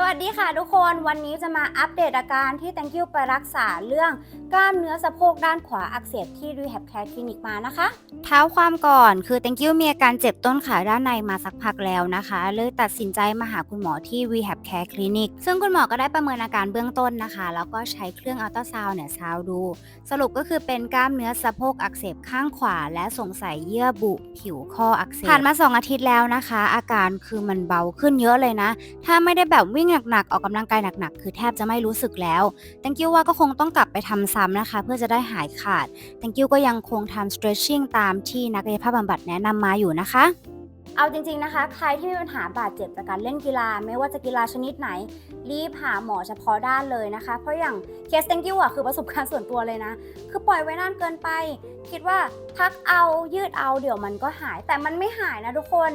สวัสดีค่ะทุกคนวันนี้จะมาอัปเดตอาการที่ thank you ไปรักษาเรื่องกล้ามเนื้อสะโพกด้านขวาอักเสบที่ rehab care clinic มานะคะ เท้าความก่อนคือ thank you มีอาการเจ็บต้นขาด้านในมาสักพักแล้วนะคะ เลยตัดสินใจมาหาคุณหมอที่ rehab care clinic ซึ่งคุณหมอก็ได้ประเมินอาการเบื้องต้นนะคะ แล้วก็ใช้เครื่องอัลตราซาวน์เนี่ยซาวดู สรุปก็คือเป็นกล้ามเนื้อสะโพกอักเสบข้างขวา และสงสัยเยื่อบุผิวข้ออักเสบผ่านมา 2 อาทิตย์แล้วนะคะ อาการคือมันเบาขึ้นเยอะเลยนะ ถ้าไม่ได้แบบวิ่งหนักๆ ออกกำลังกายหนักๆ คือแทบจะไม่รู้สึกแล้ว thank you ว่าก็คงต้องกลับไปทำซ้ำนะคะ เพื่อจะได้หายขาด thank you ก็ยังคงทำ stretching ตามที่นักกายภาพบำบัดแนะนำมาอยู่นะคะเอาจริงๆนะคะ ใครที่มีปัญหาบาดเจ็บจากการเล่นกีฬา ไม่ว่าจะกีฬาชนิดไหน รีบหาหมอเฉพาะด้านเลยนะคะ เพราะอย่างเคส thank you อะคือประสบการณ์ส่วนตัวเลยนะ คือปล่อยไว้นานเกินไป คิดว่าพักเอายืดเอาเดี๋ยวมันก็หาย แต่มันไม่หายนะทุกคน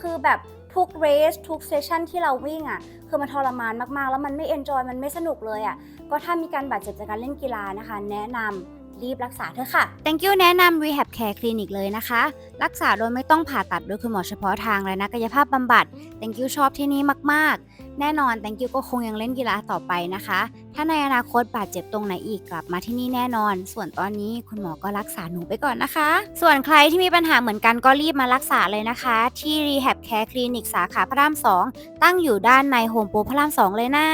คือแบบ ทุกเรสทุกเซสชั่นที่เราวิ่งอะคือมันทรมานมากๆ แล้วมันไม่เอนจอยมันไม่สนุกเลยอะก็ถ้ามีการบาดเจ็บจากการเล่นกีฬานะคะ แนะนำ รีบรักษาเถอะค่ะ thank you แนะนำ rehab care clinic เลยนะคะ รักษาโดยไม่ต้องผ่าตัดโดยคุณหมอเฉพาะทางและนักกายภาพบำบัด thank you ชอบที่นี่มาก ๆ แน่นอน thank you ก็คงยังเล่นกีฬาต่อไปนะคะ ถ้าในอนาคตบาดเจ็บตรงไหนอีกกลับมาที่นี่แน่นอน ส่วนตอนนี้คุณหมอก็รักษาหนูไปก่อนนะคะ ส่วนใครที่มีปัญหาเหมือนกันก็รีบมารักษาเลยนะคะ ที่ rehab care clinic สาขาพระราม 2 ตั้งอยู่ด้านในโฮมโปรพระราม 2 เลยนะ